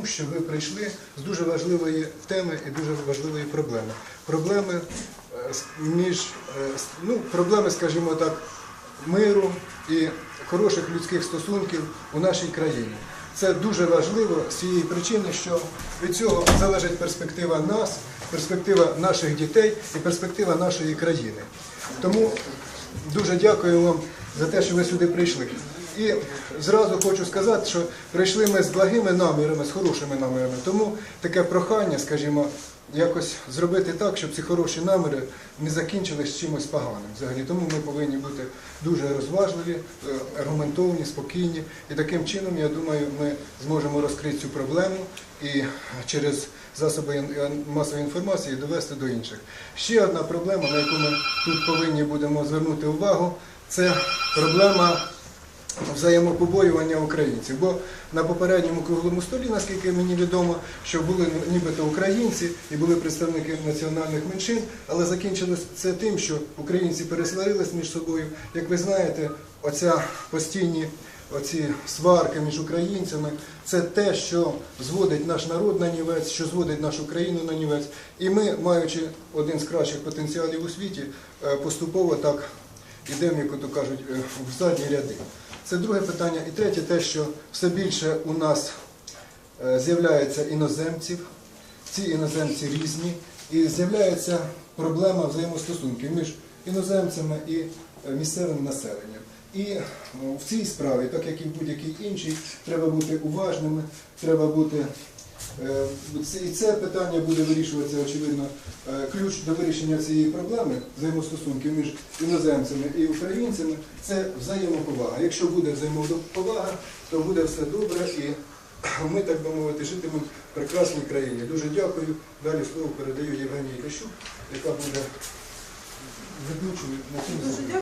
тому, що ви прийшли з дуже важливої теми і дуже важливої проблеми. Проблеми е, між е, ну, проблеми, скажімо так, миру і хороших людських стосунків у нашій країні. Це дуже важливо з цієї причини, що від цього залежить перспектива нас, перспектива наших дітей і перспектива нашої країни. Тому дуже дякую вам за те, що ви сюди прийшли. І зразу хочу сказати, що прийшли ми з благими намірами, з хорошими намірами. Тому таке прохання, скажімо, якось зробити так, щоб ці хороші наміри не закінчились чимось поганим. Взагалі, тому ми повинні бути дуже розважливі, е, аргументовані, спокійні. І таким чином, я думаю, ми зможемо розкрити цю проблему і через засоби масової інформації довести до інших. Ще одна проблема, на яку ми тут повинні будемо звернути увагу, це проблема взаємопоборювання українців. Бо на попередньому круглому столі, наскільки мені відомо, що були нібито українці і були представники національних меншин, але закінчилось це тим, що українці пересварились між собою. Як ви знаєте, оця постійні оці сварки між українцями це те, що зводить наш народ на нівець, що зводить нашу країну на нівець. І ми, маючи один з кращих потенціалів у світі, е, поступово так ідемо, як то кажуть, е, в задні ряди. Це друге питання. І третє, те, що все більше у нас е, з'являється іноземців, ці іноземці різні, і з'являється проблема взаємостосунків між іноземцями і е, місцевим населенням. І е, в цій справі, так як і в будь-якій іншій, треба бути уважними, треба бути. Е, І це питання буде вирішуватися, очевидно, е, ключ до вирішення цієї проблеми взаємостосунків між іноземцями і українцями це взаємоповага. Якщо буде взаємоповага, то буде все добре і ми, так би мовити, житимемо в прекрасній країні. Дуже дякую. Далі слово передаю Євгенії Кащук, яка буде ведучою на цьому.